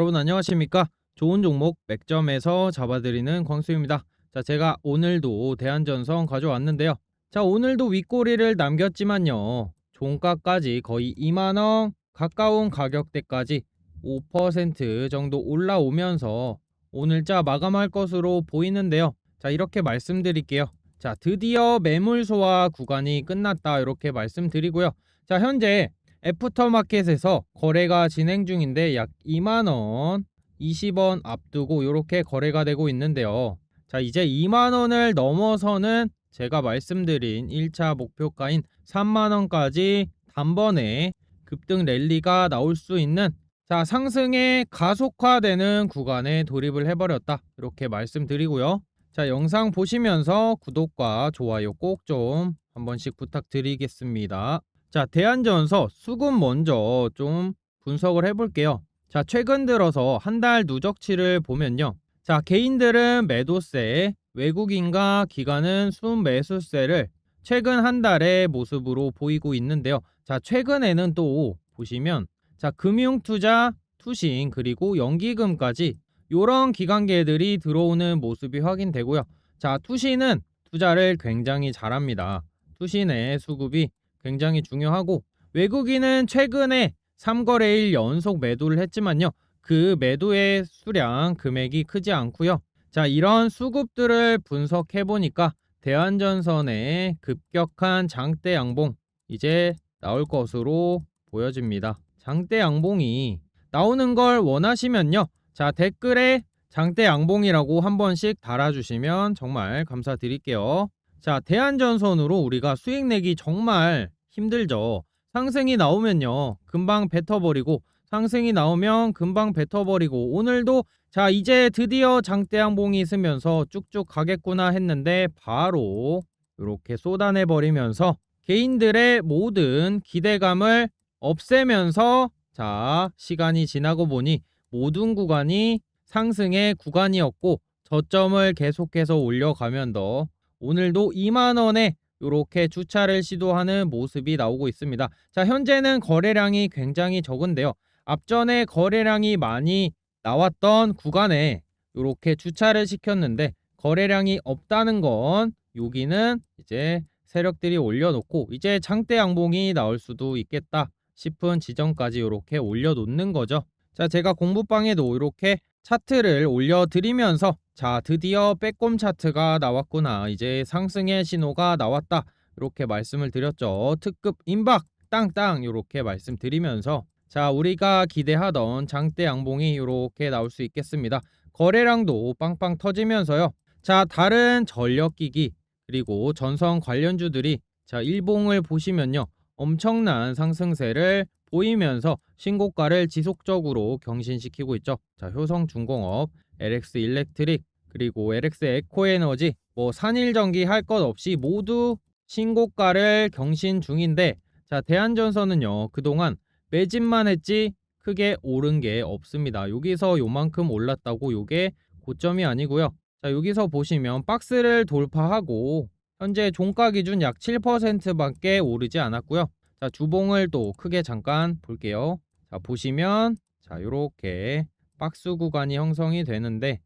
여러분 안녕하십니까? 좋은 종목 맥점에서 잡아드리는 광수입니다. 자, 제가 오늘도 대한전선 가져왔는데요. 자, 오늘도 윗꼬리를 남겼지만요. 종가까지 거의 2만원 가까운 가격대까지 5% 정도 올라오면서 오늘자 마감할 것으로 보이는데요. 자, 이렇게 말씀드릴게요. 자, 드디어 매물 소화 구간이 끝났다. 이렇게 말씀드리고요. 자, 현재 애프터마켓에서 거래가 진행 중인데 약 2만원, 20원 앞두고 이렇게 거래가 되고 있는데요. 자, 이제 2만원을 넘어서는 제가 말씀드린 1차 목표가인 3만원까지 단번에 급등 랠리가 나올 수 있는 자, 상승의 가속화되는 구간에 돌입을 해버렸다. 이렇게 말씀드리고요. 자, 영상 보시면서 구독과 좋아요 꼭 좀 한 번씩 부탁드리겠습니다. 자, 대한전서 수급 먼저 좀 분석을 해볼게요. 자, 최근 들어서 한 달 누적치를 보면요. 자, 개인들은 매도세, 외국인과 기관은 순매수세를 최근 한 달의 모습으로 보이고 있는데요. 자, 최근에는 또 보시면 자, 금융 투자, 투신, 그리고 연기금까지 이런 기관계들이 들어오는 모습이 확인되고요. 자, 투신은 투자를 굉장히 잘합니다. 투신의 수급이 굉장히 중요하고 외국인은 최근에 3거래일 연속 매도를 했지만요. 그 매도의 수량 금액이 크지 않고요. 자, 이런 수급들을 분석해 보니까 대한전선의 급격한 장대 양봉 이제 나올 것으로 보여집니다. 장대 양봉이 나오는 걸 원하시면요. 자, 댓글에 장대 양봉이라고 한 번씩 달아주시면 정말 감사드릴게요. 자, 대한전선으로 우리가 수익 내기 정말 힘들죠. 상승이 나오면요. 금방 뱉어버리고 상승이 나오면 금방 뱉어버리고 오늘도 자 이제 드디어 장대양봉이 있으면서 쭉쭉 가겠구나 했는데 바로 이렇게 쏟아내 버리면서 개인들의 모든 기대감을 없애면서 자 시간이 지나고 보니 모든 구간이 상승의 구간이었고 저점을 계속해서 올려가면 더 오늘도 2만원에 이렇게 주차를 시도하는 모습이 나오고 있습니다. 자, 현재는 거래량이 굉장히 적은데요. 앞전에 거래량이 많이 나왔던 구간에 이렇게 주차를 시켰는데 거래량이 없다는 건 여기는 이제 세력들이 올려놓고 이제 장대 양봉이 나올 수도 있겠다 싶은 지점까지 이렇게 올려놓는 거죠. 자, 제가 공부방에도 이렇게 차트를 올려드리면서 자, 드디어 빼꼼 차트가 나왔구나. 이제 상승의 신호가 나왔다. 이렇게 말씀을 드렸죠. 특급 임박 땅땅 이렇게 말씀드리면서 자, 우리가 기대하던 장대 양봉이 이렇게 나올 수 있겠습니다. 거래량도 빵빵 터지면서요. 자, 다른 전력기기 그리고 전선 관련주들이 자, 일봉을 보시면요. 엄청난 상승세를 보이면서 신고가를 지속적으로 경신시키고 있죠. 자, 효성중공업, LX 일렉트릭, 그리고 LX 에코에너지, 뭐 산일전기 할 것 없이 모두 신고가를 경신 중인데 자, 대한전선은요. 그동안 매집만 했지 크게 오른 게 없습니다. 여기서 요만큼 올랐다고 요게 고점이 아니고요. 자, 여기서 보시면 박스를 돌파하고 현재 종가 기준 약 7%밖에 오르지 않았고요. 자, 주봉을 또 크게 잠깐 볼게요. 자, 보시면 자, 요렇게 박스 구간이 형성이 되는데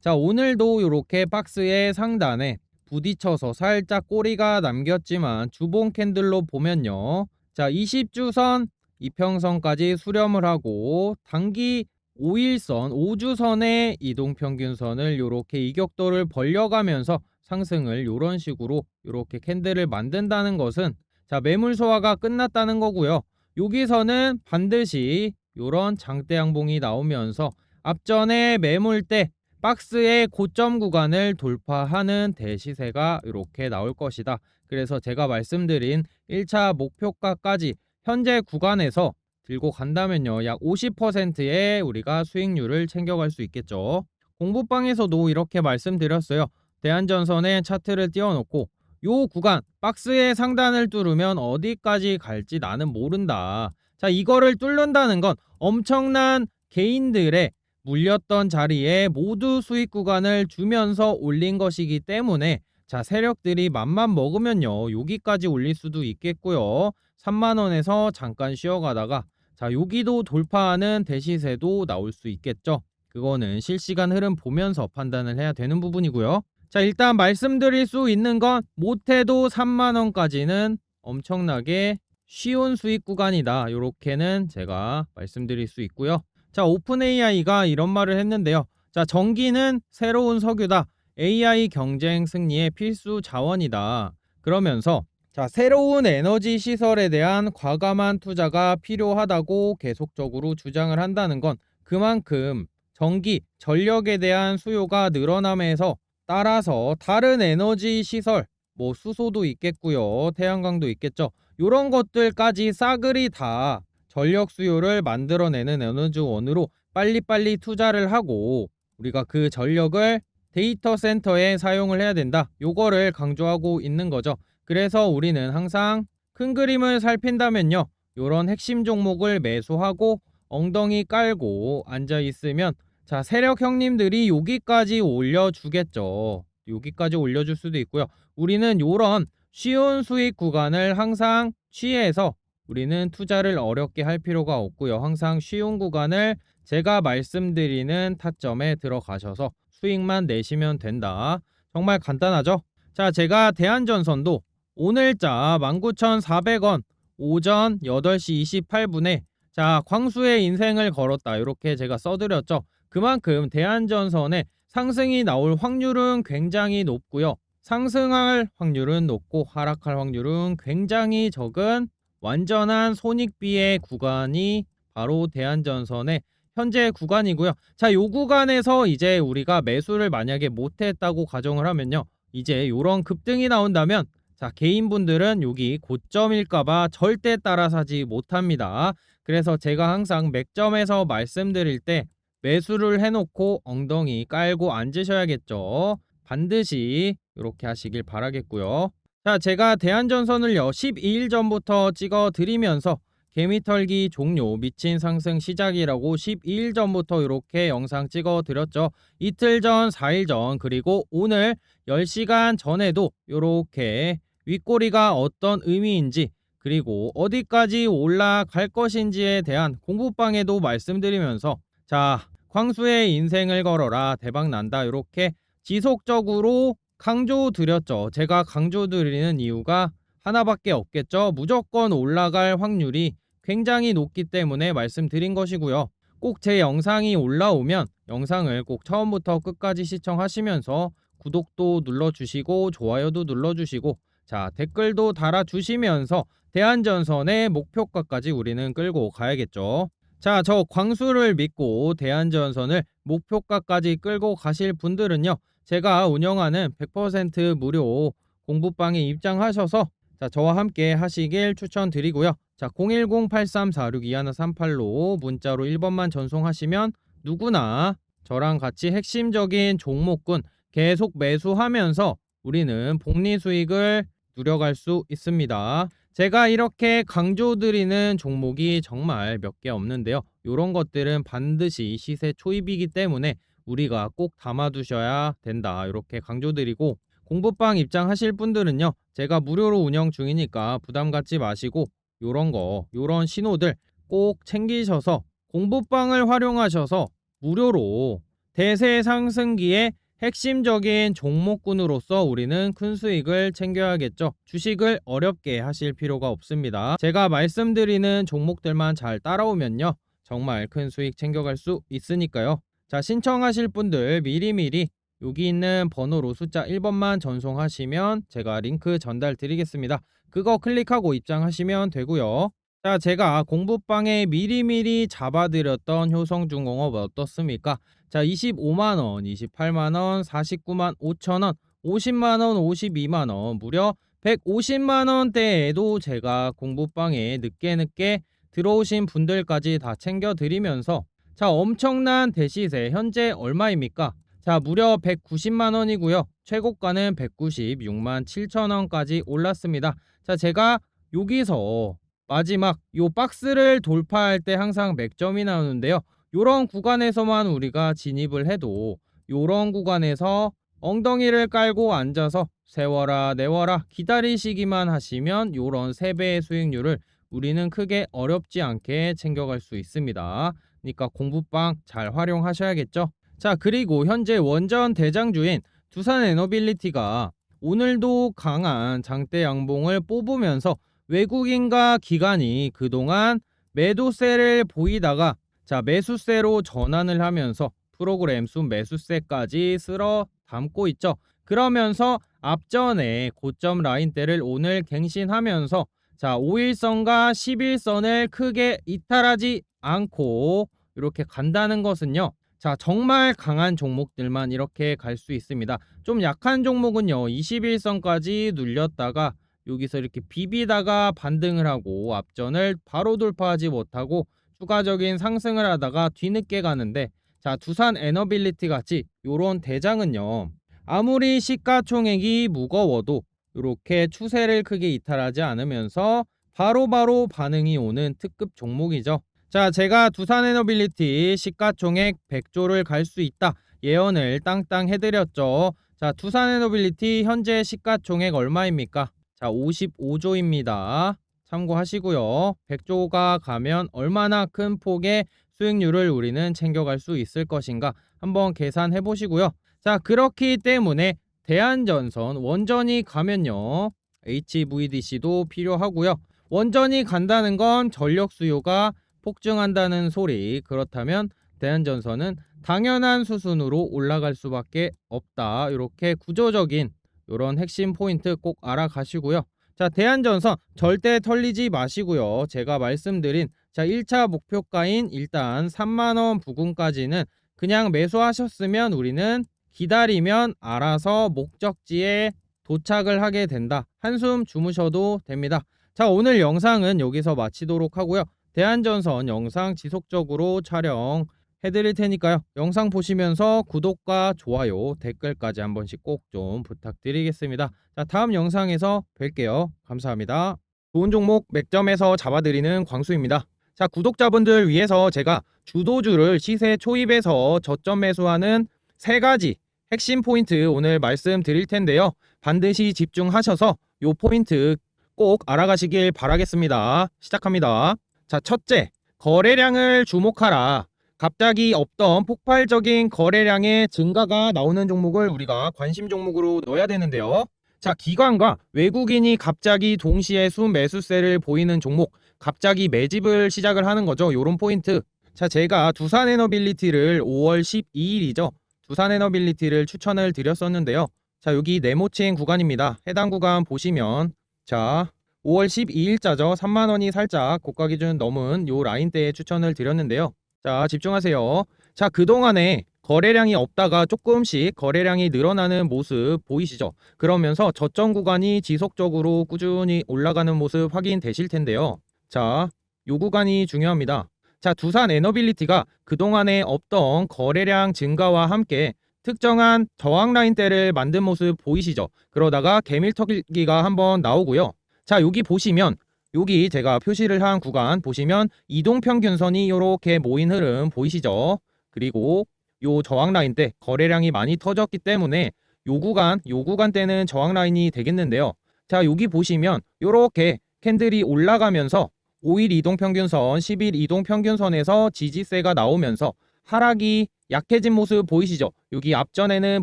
자, 오늘도 요렇게 박스의 상단에 부딪혀서 살짝 꼬리가 남겼지만 주봉 캔들로 보면요. 자, 20주선 이평선까지 수렴을 하고 단기 5일선, 5주선의 이동평균선을 이렇게 이격도를 벌려가면서 상승을 이런 식으로 이렇게 캔들을 만든다는 것은 자 매물 소화가 끝났다는 거고요. 여기서는 반드시 이런 장대 양봉이 나오면서 앞전에 매물대 박스의 고점 구간을 돌파하는 대시세가 이렇게 나올 것이다. 그래서 제가 말씀드린 1차 목표가까지 현재 구간에서 들고 간다면요. 약 50%의 우리가 수익률을 챙겨갈 수 있겠죠. 공부방에서도 이렇게 말씀드렸어요. 대한전선의 차트를 띄워놓고 요 구간 박스의 상단을 뚫으면 어디까지 갈지 나는 모른다. 자 이거를 뚫는다는 건 엄청난 개인들의 물렸던 자리에 모두 수익 구간을 주면서 올린 것이기 때문에 자 세력들이 맘만 먹으면요 여기까지 올릴 수도 있겠고요 3만원에서 잠깐 쉬어가다가 자, 여기도 돌파하는 대시세도 나올 수 있겠죠. 그거는 실시간 흐름 보면서 판단을 해야 되는 부분이고요. 자, 일단 말씀드릴 수 있는 건 못해도 3만 원까지는 엄청나게 쉬운 수익 구간이다. 이렇게는 제가 말씀드릴 수 있고요. 자, 오픈 AI가 이런 말을 했는데요. 자, 전기는 새로운 석유다. AI 경쟁 승리의 필수 자원이다. 그러면서 자, 새로운 에너지 시설에 대한 과감한 투자가 필요하다고 계속적으로 주장을 한다는 건 그만큼 전기, 전력에 대한 수요가 늘어남에서 따라서 다른 에너지 시설, 뭐 수소도 있겠고요. 태양광도 있겠죠. 이런 것들까지 싸그리 다 전력 수요를 만들어내는 에너지 원으로 빨리빨리 투자를 하고 우리가 그 전력을 데이터 센터에 사용을 해야 된다. 요거를 강조하고 있는 거죠. 그래서 우리는 항상 큰 그림을 살핀다면요. 요런 핵심 종목을 매수하고 엉덩이 깔고 앉아 있으면 자, 세력 형님들이 여기까지 올려 주겠죠. 여기까지 올려 줄 수도 있고요. 우리는 요런 쉬운 수익 구간을 항상 취해서 우리는 투자를 어렵게 할 필요가 없고요. 항상 쉬운 구간을 제가 말씀드리는 타점에 들어가셔서 수익만 내시면 된다. 정말 간단하죠? 자, 제가 대한전선도 오늘자 19,400원 오전 8시 28분에 자, 광수의 인생을 걸었다. 이렇게 제가 써드렸죠. 그만큼 대한전선의 상승이 나올 확률은 굉장히 높고요. 상승할 확률은 높고 하락할 확률은 굉장히 적은 완전한 손익비의 구간이 바로 대한전선의 현재 구간이고요. 자, 요 구간에서 이제 우리가 매수를 만약에 못했다고 가정을 하면요. 이제 요런 급등이 나온다면 자, 개인분들은 여기 고점일까봐 절대 따라 사지 못합니다. 그래서 제가 항상 맥점에서 말씀드릴 때 매수를 해놓고 엉덩이 깔고 앉으셔야겠죠. 반드시 이렇게 하시길 바라겠고요. 자, 제가 대한전선을요 12일 전부터 찍어 드리면서 개미털기 종료 미친 상승 시작이라고 12일 전부터 이렇게 영상 찍어 드렸죠. 이틀 전, 4일 전, 그리고 오늘 10시간 전에도 이렇게 윗꼬리가 어떤 의미인지 그리고 어디까지 올라갈 것인지에 대한 공부방에도 말씀드리면서 자, 광수의 인생을 걸어라 대박 난다 이렇게 지속적으로 강조 드렸죠. 제가 강조 드리는 이유가 하나밖에 없겠죠. 무조건 올라갈 확률이 굉장히 높기 때문에 말씀드린 것이고요. 꼭 제 영상이 올라오면 영상을 꼭 처음부터 끝까지 시청하시면서 구독도 눌러주시고 좋아요도 눌러주시고 자 댓글도 달아주시면서 대한전선의 목표가까지 우리는 끌고 가야겠죠. 자, 저 광수를 믿고 대한전선을 목표가까지 끌고 가실 분들은요. 제가 운영하는 100% 무료 공부방에 입장하셔서 자, 저와 함께 하시길 추천드리고요. 자, 010-8346-2138로 문자로 1번만 전송하시면 누구나 저랑 같이 핵심적인 종목군 계속 매수하면서 우리는 복리 수익을 누려갈 수 있습니다. 제가 이렇게 강조드리는 종목이 정말 몇 개 없는데요. 이런 것들은 반드시 시세 초입이기 때문에 우리가 꼭 담아두셔야 된다. 이렇게 강조드리고 공부방 입장하실 분들은요. 제가 무료로 운영 중이니까 부담 갖지 마시고 요런 거, 요런 신호들 꼭 챙기셔서 공부방을 활용하셔서 무료로 대세 상승기에 핵심적인 종목군으로서 우리는 큰 수익을 챙겨야겠죠. 주식을 어렵게 하실 필요가 없습니다. 제가 말씀드리는 종목들만 잘 따라오면요. 정말 큰 수익 챙겨갈 수 있으니까요. 자, 신청하실 분들 미리미리 여기 있는 번호로 숫자 1번만 전송하시면 제가 링크 전달 드리겠습니다. 그거 클릭하고 입장하시면 되고요. 자, 제가 공부방에 미리미리 잡아드렸던 효성중공업 어떻습니까? 자, 25만원, 28만원, 49만 5천원, 50만원, 52만원, 무려 150만원대에도 제가 공부방에 늦게 늦게 들어오신 분들까지 다 챙겨드리면서 자, 엄청난 대시세 현재 얼마입니까? 자, 무려 190만 원이고요. 최고가는 196만 7천 원까지 올랐습니다. 자, 제가 여기서 마지막 요 박스를 돌파할 때 항상 맥점이 나오는데요. 요런 구간에서만 우리가 진입을 해도 요런 구간에서 엉덩이를 깔고 앉아서 세워라 내워라 기다리시기만 하시면 요런 3배의 수익률을 우리는 크게 어렵지 않게 챙겨갈 수 있습니다. 그러니까 공부방 잘 활용하셔야겠죠. 자, 그리고 현재 원전 대장주인 두산 에너빌리티가 오늘도 강한 장대 양봉을 뽑으면서 외국인과 기관이 그동안 매도세를 보이다가 자 매수세로 전환을 하면서 프로그램 순 매수세까지 쓸어 담고 있죠. 그러면서 앞전에 고점 라인대를 오늘 갱신하면서 자 5일선과 11선을 크게 이탈하지 않고 이렇게 간다는 것은요. 자 정말 강한 종목들만 이렇게 갈 수 있습니다. 좀 약한 종목은요 21선까지 눌렸다가 여기서 이렇게 비비다가 반등을 하고 앞전을 바로 돌파하지 못하고 추가적인 상승을 하다가 뒤늦게 가는데 자 두산 에너빌리티 같이 요런 대장은요 아무리 시가총액이 무거워도 이렇게 추세를 크게 이탈하지 않으면서 바로바로 반응이 오는 특급 종목이죠. 자, 제가 두산 에너빌리티 시가총액 100조를 갈 수 있다 예언을 땅땅 해드렸죠. 자, 두산 에너빌리티 현재 시가총액 얼마입니까? 자, 55조입니다. 참고하시고요. 100조가 가면 얼마나 큰 폭의 수익률을 우리는 챙겨갈 수 있을 것인가 한번 계산해 보시고요. 자, 그렇기 때문에 대한전선 원전이 가면요. HVDC도 필요하고요. 원전이 간다는 건 전력 수요가 폭증한다는 소리. 그렇다면 대한전선은 당연한 수순으로 올라갈 수밖에 없다. 이렇게 구조적인 이런 핵심 포인트 꼭 알아가시고요. 자, 대한전선 절대 털리지 마시고요. 제가 말씀드린 자, 1차 목표가인 일단 3만 원 부근까지는 그냥 매수하셨으면 우리는 기다리면 알아서 목적지에 도착을 하게 된다. 한숨 주무셔도 됩니다. 자, 오늘 영상은 여기서 마치도록 하고요. 대한전선 영상 지속적으로 촬영 해드릴 테니까요. 영상 보시면서 구독과 좋아요, 댓글까지 한 번씩 꼭 좀 부탁드리겠습니다. 자, 다음 영상에서 뵐게요. 감사합니다. 좋은 종목 맥점에서 잡아드리는 광수입니다. 자, 구독자분들 위해서 제가 주도주를 시세 초입에서 저점 매수하는 세 가지 핵심 포인트 오늘 말씀드릴 텐데요. 반드시 집중하셔서 요 포인트 꼭 알아가시길 바라겠습니다. 시작합니다. 자, 첫째, 거래량을 주목하라. 갑자기 없던 폭발적인 거래량의 증가가 나오는 종목을 우리가 관심 종목으로 넣어야 되는데요. 자, 기관과 외국인이 갑자기 동시에 순매수세를 보이는 종목, 갑자기 매집을 시작을 하는 거죠. 요런 포인트. 자, 제가 두산에너빌리티를 5월 12일이죠. 두산에너빌리티를 추천을 드렸었는데요. 자, 여기 네모칭 구간입니다. 해당 구간 보시면 자, 5월 12일자죠. 3만 원이 살짝 고가 기준 넘은 요 라인대에 추천을 드렸는데요. 자, 집중하세요. 자, 그동안에 거래량이 없다가 조금씩 거래량이 늘어나는 모습 보이시죠? 그러면서 저점 구간이 지속적으로 꾸준히 올라가는 모습 확인되실 텐데요. 자, 요 구간이 중요합니다. 자, 두산 에너빌리티가 그동안에 없던 거래량 증가와 함께 특정한 저항 라인대를 만든 모습 보이시죠? 그러다가 개밀터기가 한번 나오고요. 자, 여기 보시면 여기 제가 표시를 한 구간 보시면 이동평균선이 이렇게 모인 흐름 보이시죠? 그리고 요 저항 라인 때 거래량이 많이 터졌기 때문에 요 구간, 요 구간 때는 저항 라인이 되겠는데요. 자, 여기 보시면 이렇게 캔들이 올라가면서 5일 이동평균선, 10일 이동평균선에서 지지세가 나오면서 하락이 약해진 모습 보이시죠? 여기 앞전에는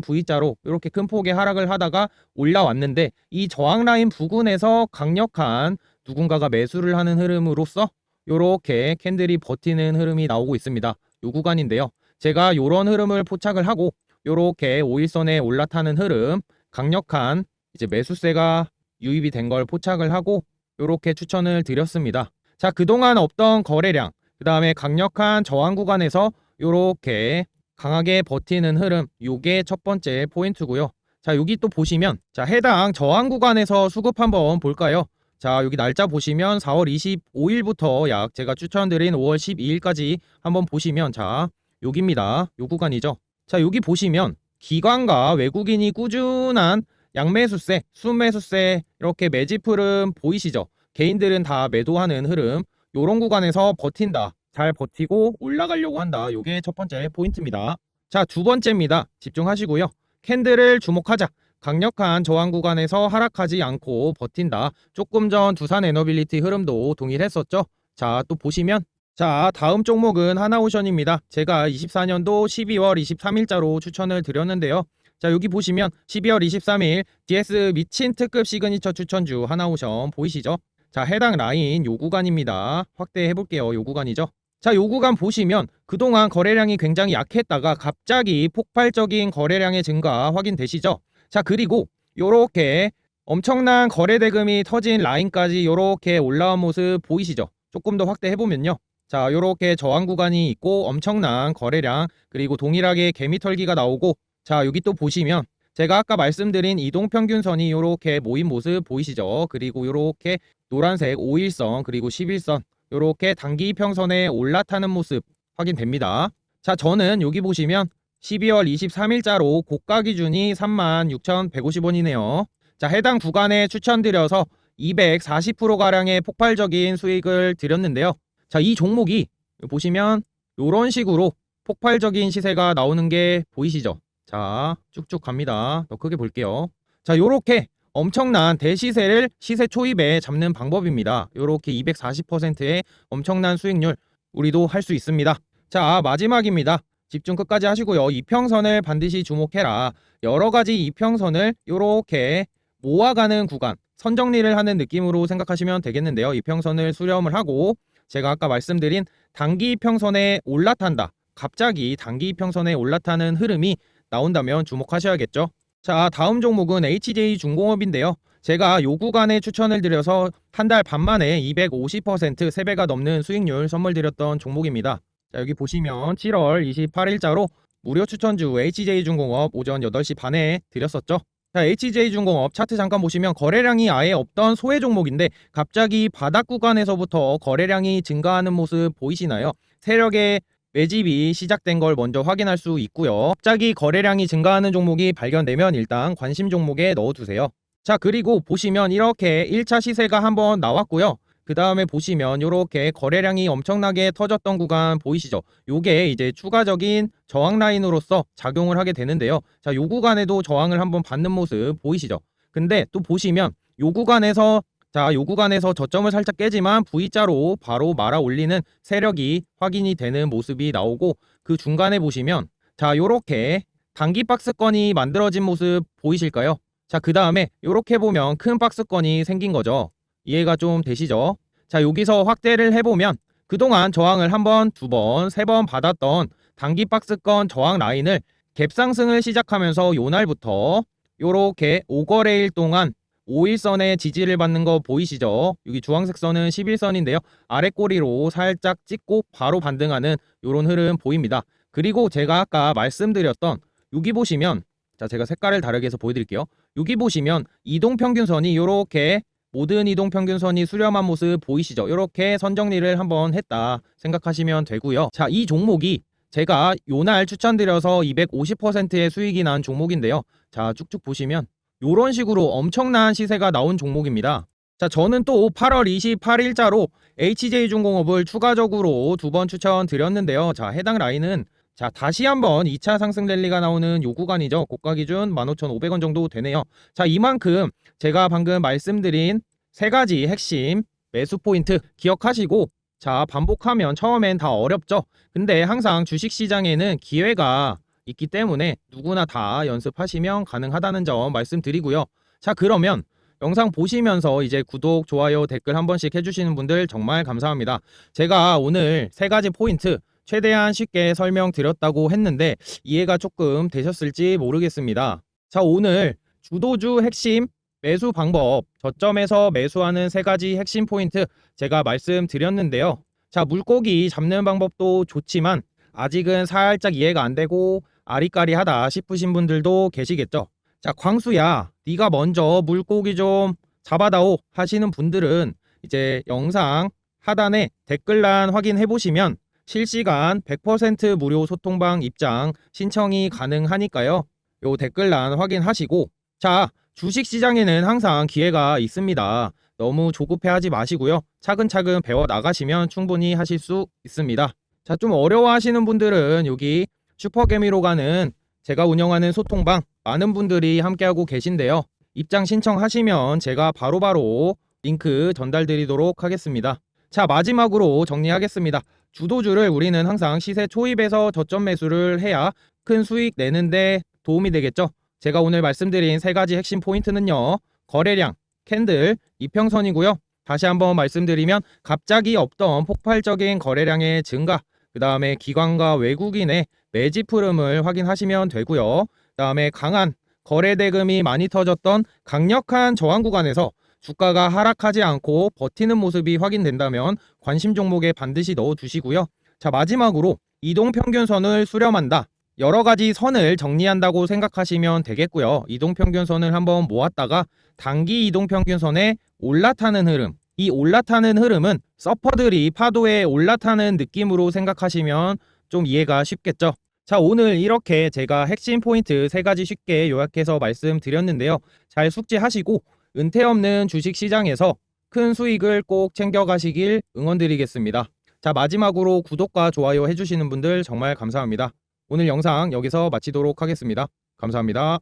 V자로 이렇게 큰 폭의 하락을 하다가 올라왔는데 이 저항 라인 부근에서 강력한 누군가가 매수를 하는 흐름으로써 이렇게 캔들이 버티는 흐름이 나오고 있습니다. 요 구간인데요. 제가 이런 흐름을 포착을 하고 이렇게 5일선에 올라타는 흐름 강력한 이제 매수세가 유입이 된 걸 포착을 하고 이렇게 추천을 드렸습니다. 자, 그동안 없던 거래량, 그 다음에 강력한 저항 구간에서 이렇게 강하게 버티는 흐름, 요게 첫 번째 포인트고요. 자, 여기 또 보시면 자, 해당 저항 구간에서 수급 한번 볼까요? 자, 여기 날짜 보시면 4월 25일부터 약 제가 추천드린 5월 12일까지 한번 보시면 자, 여기입니다. 요 구간이죠. 자, 여기 보시면 기관과 외국인이 꾸준한 양매수세, 순매수세 이렇게 매집 흐름 보이시죠? 개인들은 다 매도하는 흐름 요런 구간에서 버틴다. 잘 버티고 올라가려고 한다. 요게 첫 번째 포인트입니다. 자, 두 번째입니다. 집중하시고요. 캔들을 주목하자. 강력한 저항 구간에서 하락하지 않고 버틴다. 조금 전 두산 에너빌리티 흐름도 동일했었죠. 자, 또 보시면 자, 다음 종목은 하나오션입니다. 제가 24년도 12월 23일자로 추천을 드렸는데요. 자, 여기 보시면 12월 23일 DS 미친 특급 시그니처 추천주 하나오션 보이시죠? 자, 해당 라인 요 구간입니다. 확대해 볼게요. 요 구간이죠. 자, 요 구간 보시면 그동안 거래량이 굉장히 약했다가 갑자기 폭발적인 거래량의 증가 확인되시죠? 자, 그리고 요렇게 엄청난 거래 대금이 터진 라인까지 요렇게 올라온 모습 보이시죠? 조금 더 확대해 보면요. 자, 요렇게 저항 구간이 있고 엄청난 거래량 그리고 동일하게 개미 털기가 나오고 자, 여기 또 보시면 제가 아까 말씀드린 이동 평균선이 요렇게 모인 모습 보이시죠? 그리고 요렇게 노란색 5일선 그리고 11선 요렇게 단기 평선에 올라타는 모습 확인됩니다. 자, 저는 여기 보시면 12월 23일자로 고가 기준이 36,150원이네요. 자, 해당 구간에 추천드려서 240%가량의 폭발적인 수익을 드렸는데요. 자, 이 종목이 보시면 이런 식으로 폭발적인 시세가 나오는 게 보이시죠? 자, 쭉쭉 갑니다. 더 크게 볼게요. 자, 요렇게 엄청난 대시세를 시세 초입에 잡는 방법입니다. 요렇게 240%의 엄청난 수익률 우리도 할 수 있습니다. 자, 마지막입니다. 집중 끝까지 하시고요. 이평선을 반드시 주목해라. 여러 가지 이평선을 요렇게 모아가는 구간, 선정리를 하는 느낌으로 생각하시면 되겠는데요. 이평선을 수렴을 하고 제가 아까 말씀드린 단기 이평선에 올라탄다. 갑자기 단기 이평선에 올라타는 흐름이 나온다면 주목하셔야겠죠. 자, 다음 종목은 HJ 중공업인데요. 제가 요 구간에 추천을 드려서 한 달 반 만에 250% 3배가 넘는 수익률 선물 드렸던 종목입니다. 자, 여기 보시면 7월 28일자로 무료 추천주 HJ중공업 오전 8시 반에 드렸었죠. 자, HJ중공업 차트 잠깐 보시면 거래량이 아예 없던 소외 종목인데 갑자기 바닥 구간에서부터 거래량이 증가하는 모습 보이시나요? 세력의 매집이 시작된 걸 먼저 확인할 수 있고요. 갑자기 거래량이 증가하는 종목이 발견되면 일단 관심 종목에 넣어두세요. 자, 그리고 보시면 이렇게 1차 시세가 한번 나왔고요. 그 다음에 보시면 이렇게 거래량이 엄청나게 터졌던 구간 보이시죠? 요게 이제 추가적인 저항 라인으로서 작용을 하게 되는데요. 자, 요 구간에도 저항을 한번 받는 모습 보이시죠? 근데 또 보시면 요 구간에서 자, 요 구간에서 저점을 살짝 깨지만 V자로 바로 말아 올리는 세력이 확인이 되는 모습이 나오고 그 중간에 보시면 자, 요렇게 단기 박스권이 만들어진 모습 보이실까요? 자, 그 다음에 요렇게 보면 큰 박스권이 생긴 거죠. 이해가 좀 되시죠? 자, 여기서 확대를 해보면 그동안 저항을 한 번, 두 번, 세 번 받았던 단기 박스권 저항 라인을 갭 상승을 시작하면서 요날부터 요렇게 5거래일 동안 5일선의 지지를 받는 거 보이시죠? 여기 주황색 선은 11선인데요. 아래 꼬리로 살짝 찍고 바로 반등하는 요런 흐름 보입니다. 그리고 제가 아까 말씀드렸던 여기 보시면 자 제가 색깔을 다르게 해서 보여드릴게요. 여기 보시면 이동평균선이 요렇게 모든 이동평균선이 수렴한 모습 보이시죠? 이렇게 선정리를 한번 했다 생각하시면 되고요. 자, 이 종목이 제가 요날 추천드려서 250%의 수익이 난 종목인데요. 자, 쭉쭉 보시면 요런 식으로 엄청난 시세가 나온 종목입니다. 자, 저는 또 8월 28일자로 HJ중공업을 추가적으로 두 번 추천드렸는데요. 자, 해당 라인은 자, 다시 한번 2차 상승 랠리가 나오는 요 구간이죠. 고가 기준 15,500원 정도 되네요. 자, 이만큼 제가 방금 말씀드린 세 가지 핵심 매수 포인트 기억하시고 자, 반복하면 처음엔 다 어렵죠. 근데 항상 주식 시장에는 기회가 있기 때문에 누구나 다 연습하시면 가능하다는 점 말씀드리고요. 자, 그러면 영상 보시면서 이제 구독, 좋아요, 댓글 한 번씩 해주시는 분들 정말 감사합니다. 제가 오늘 세 가지 포인트 최대한 쉽게 설명드렸다고 했는데 이해가 조금 되셨을지 모르겠습니다. 자, 오늘 주도주 핵심 매수 방법, 저점에서 매수하는 세 가지 핵심 포인트 제가 말씀드렸는데요. 자, 물고기 잡는 방법도 좋지만 아직은 살짝 이해가 안 되고 아리까리하다 싶으신 분들도 계시겠죠. 자, 광수야, 네가 먼저 물고기 좀 잡아다오 하시는 분들은 이제 영상 하단에 댓글란 확인해 보시면 실시간 100% 무료 소통방 입장 신청이 가능하니까요. 요 댓글란 확인하시고 자, 주식 시장에는 항상 기회가 있습니다. 너무 조급해 하지 마시고요. 차근차근 배워 나가시면 충분히 하실 수 있습니다. 자, 좀 어려워 하시는 분들은 여기 슈퍼개미로 가는 제가 운영하는 소통방 많은 분들이 함께하고 계신데요. 입장 신청하시면 제가 바로 바로 링크 전달드리도록 하겠습니다. 자, 마지막으로 정리하겠습니다. 주도주를 우리는 항상 시세 초입에서 저점 매수를 해야 큰 수익 내는데 도움이 되겠죠. 제가 오늘 말씀드린 세 가지 핵심 포인트는요. 거래량, 캔들, 이평선이고요. 다시 한번 말씀드리면 갑자기 없던 폭발적인 거래량의 증가, 그 다음에 기관과 외국인의 매집 흐름을 확인하시면 되고요. 그 다음에 강한 거래 대금이 많이 터졌던 강력한 저항 구간에서 주가가 하락하지 않고 버티는 모습이 확인된다면 관심 종목에 반드시 넣어 두시고요. 자, 마지막으로 이동 평균선을 수렴한다. 여러 가지 선을 정리한다고 생각하시면 되겠고요. 이동 평균선을 한번 모았다가 단기 이동 평균선에 올라타는 흐름. 이 올라타는 흐름은 서퍼들이 파도에 올라타는 느낌으로 생각하시면 좀 이해가 쉽겠죠. 자, 오늘 이렇게 제가 핵심 포인트 세 가지 쉽게 요약해서 말씀드렸는데요. 잘 숙지하시고 은퇴 없는 주식 시장에서 큰 수익을 꼭 챙겨가시길 응원드리겠습니다. 자, 마지막으로 구독과 좋아요 해주시는 분들 정말 감사합니다. 오늘 영상 여기서 마치도록 하겠습니다. 감사합니다.